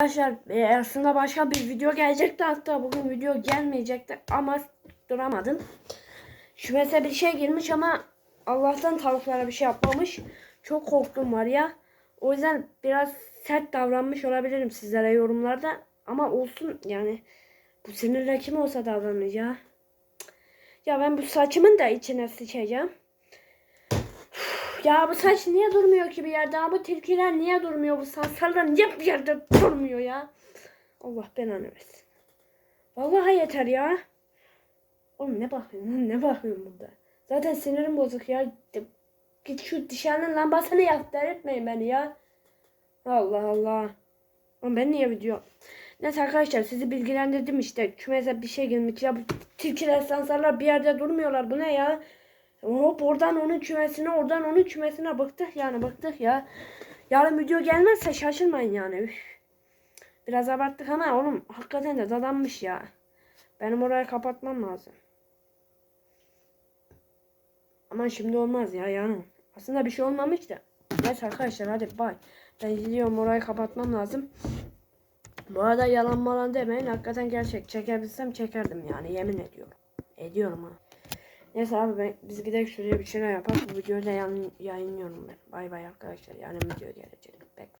Arkadaşlar e, aslında başka bir video gelecekti hatta bugün video gelmeyecekti ama duramadım. Şu mesela bir şey girmiş ama Allah'tan tavuklara bir şey yapmamış. Çok korktum var ya. O yüzden biraz sert davranmış olabilirim sizlere yorumlarda. Ama olsun yani. Bu sinirle kim olsa davranır ya. Ya ben bu saçımın da içine sıçacağım. Ya bu saç niye durmuyor ki bir yerde? Bu tilkiler niye durmuyor? Bu sansarlar niye bir yerde durmuyor ya? Allah belanı versin. Vallahi yeter ya. Oğlum ne bakıyorsun? Ne bakıyorsun burada? Zaten sinirim bozuk ya. Git şu dışarının lambasını yak. Delirtmeyin beni ya. Allah Allah. Oğlum ben niye video? Neyse arkadaşlar sizi bilgilendirdim işte. Kümese bir şey girmiş ya. Bu tilkiler sansarlar bir yerde durmuyorlar. Bu ne ya? Hop oradan onun kümesine oradan onun kümesine bıktık yani bıktık ya. Yarın video gelmezse şaşırmayın yani. Üf. Biraz abarttık ama oğlum hakikaten de dadanmış ya. Benim orayı kapatmam lazım. Ama şimdi olmaz ya yani. Aslında bir şey olmamış da. Neyse arkadaşlar hadi bay. Ben gidiyorum orayı kapatmam lazım. Bu arada yalan malan demeyin. Hakikaten gerçek çekebilsem çekerdim yani yemin ediyorum. Ediyorum ha. Neyse abi ben, biz gidelim şuraya bir şeyler yapalım. Bu videoyu da yan- yayınlıyorum ben. Bay bay arkadaşlar. Yani video gelecek.